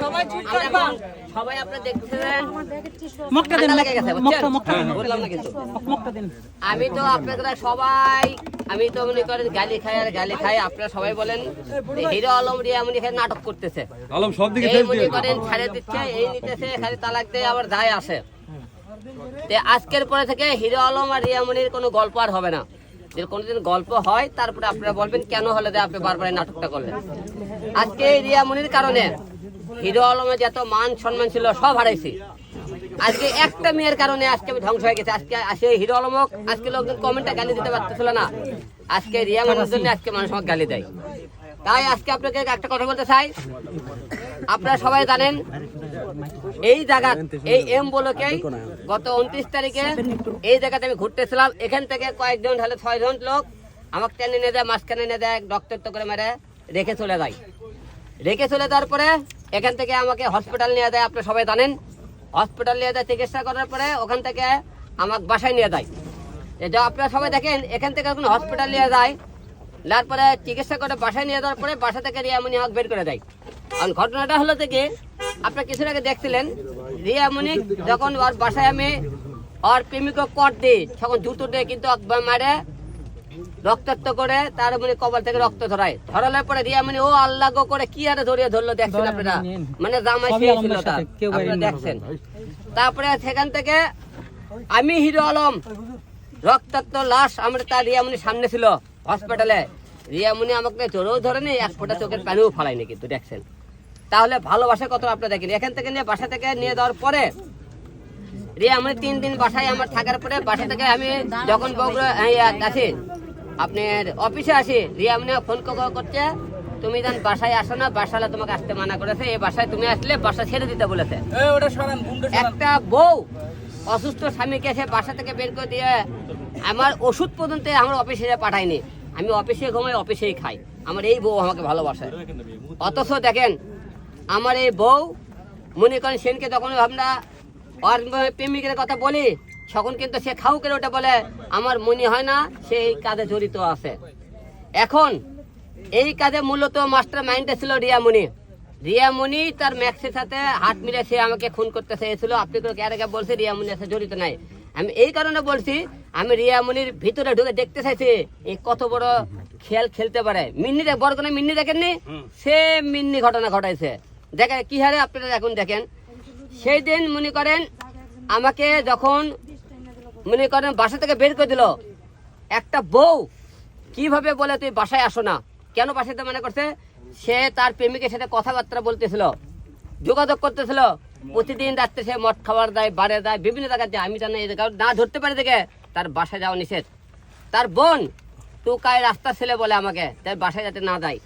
সবাই চুপ আমরা সবাই আপনারা দেখতেছেন। মগটা দেন ঠান্ডা গেছে, মগটা বুঝছেন? বললাম না কিন্তু মগটা দেন। আমি তো আপনারা সবাই আমি তো মনে করেন গালি খাই আর গালি খাই আপনারা সবাই বলেন যে হিরো আলম রিয়া মনি খাই নাটক করতেছে। আলম সব দিকে এই মনে করেন ছাড়ে দিচ্ছে এই নিতেছে খালি তালাক দিয়ে আবার যায় আসে। তে আজকের পরে থেকে হিরো আলম আর রিয়া মনির কোনো গল্প আর হবে না। যদি কোনোদিন গল্প হয় তারপরে আপনারা বলবেন কেন হলে আপনি বারবার নাটকটা করলেন। আজকে এই রিয়া মনির কারণে হিরো আলমের যত মান সম্মান ছিল, সব হারাইছি। আজকে একটা মেয়ের কারণে আজকে আমি ধ্বংস হয়ে গেছে। আজকে আসে হিরো আলমক আজকে লোকজন কমেন্টে গালি দিতে পারতেছিল না। আজকে রিয়া মানুষের জন্য আজকে মানুষ আমাকে গালি দেয়। তাই আজকে আপনাকে একটা কথা বলতে চাই। আপনারা সবাই জানেন, এই জায়গা, এই এম বলকেই গত উনত্রিশ তারিখে এই জায়গাতে আমি ঘুরতেছিলাম। এখান থেকে কয়েকজন হলে ছয়জন লোক আমাকে টেনে নিয়ে যায়, মাঝখানে নিয়ে দেয় ডক্টর তো করে মেরে রেখে চলে যায়। রেখে চলে যাওয়ার পরে এখান থেকে আমাকে হসপিটাল নিয়ে দেয় আপনি সবাই জানেন। হসপিটাল নিয়ে দেয় চিকিৎসা করার পরে ওখান থেকে আমাকে বাসায় নিয়ে যায়। যে আপনারা সবাই দেখেন, এখান থেকে এখন হসপিটাল নিয়ে যায়, নেওয়ার পরে চিকিৎসা করে বাসায় নিয়ে যাওয়ার পরে বাসা থেকে রিয়ামণি আমাকে বের করে দেয়। কারণ ঘটনাটা হলো থেকে আপনার কিছুর আগে দেখছিলেন, রিয়ামণি যখন ওর বাসায় আমি ওর প্রেমিক কট দিই, তখন জুতো দিয়ে কিন্তু মারে রক্তাক্ত করে তার মানে কপাল থেকে রক্ত ধরায় ধরানোর পরে রিয়ামণি ও আল্লাহ গো করে কি আরে ধরিয়ে ধরলো দেখছেন আপনারা? মানে জামাই ছিল তার আপনারা দেখছেন। তারপরে সেখান থেকে আমি হিরো আলম রক্তাক্ত লাশ আমার তার রিয়ামনির সামনে ছিল হসপিটালে রিয়ামনি আমাকে জোরেও ধরেনি এক ফোঁটা চোখের পানিও ফলায়নি কিন্তু দেখছেন। তাহলে ভালোবাসা কত আপনারা দেখেন? এখান থেকে নিয়ে বাসা থেকে নিয়ে যাওয়ার পরে রিয়ামনি তিন দিন বাসায় আমার থাকার পরে বাসা থেকে আমি যখন বগুড়া আছি আপনার অফিসে আসি রিয়ামনি ফোন ক- করছে। তুমি যেন বাসায় আসো না বাসালে তোমাকে আসতে মানা করেছে। এই বাসায় তুমি আসলে বাসা ছেড়ে দিতে বলেছে। একটা বউ অসুস্থ স্বামীকে সে বাসা থেকে বের করে দিয়ে আমার ওষুধ পর্যন্ত আমার অফিসে পাঠায়নি। আমি অফিসে ঘুমাই অফিসেই খাই। আমার এই বউ আমাকে ভালোবাসে। অথচ দেখেন আমার এই বউ মনে করেন সেনকে যখন আমরা প্রেমিকের কথা বলি তখন কিন্তু সে খাউ করে ওটা বলে আমার মনে হয় না সে এই কাজে জড়িত আছে। এখন এই কাজে মূলত মাস্টার মাইন্ডে ছিল রিয়ামণি। রিয়ামণি তার ম্যাক্সের সাথে হাত মিলে সে আমাকে খুন করতে চেয়েছিল। আপনি তো এর আগে বলছে রিয়ামণি সাথে জড়িত নাই। আমি এই কারণে বলছি আমি রিয়ামণির ভিতরে ঢুকে দেখতে চাইছি এই কত বড় খেল খেলতে পারে। মিন্নি দেখ বড় কোনো মিন্নি দেখেননি? সে মিন্নি ঘটনা ঘটাইছে। দেখে কি হারে আপনারা এখন দেখেন। সেই দিন মনে করেন আমাকে যখন মনে করেন বাসা থেকে বের করে দিল। একটা বউ, কীভাবে বলে তুই বাসায় আসো না? কেন বাসাতে মনে করছে? সে তার প্রেমিকের সাথে কথাবার্তা বলতেছিল, যোগাযোগ করতেছিল। প্রতিদিন রাত্রে সে মদ খাবার দেয় বাড়ে দেয়, বিভিন্ন জায়গায় আমি জানি এই জায়গায় না ধরতে পারি দেখে তার বাসায় যাওয়া নিষেধ। তার বোন টুকায় রাস্তা ছেলে বলে আমাকে তার বাসায় যাতে না যায়।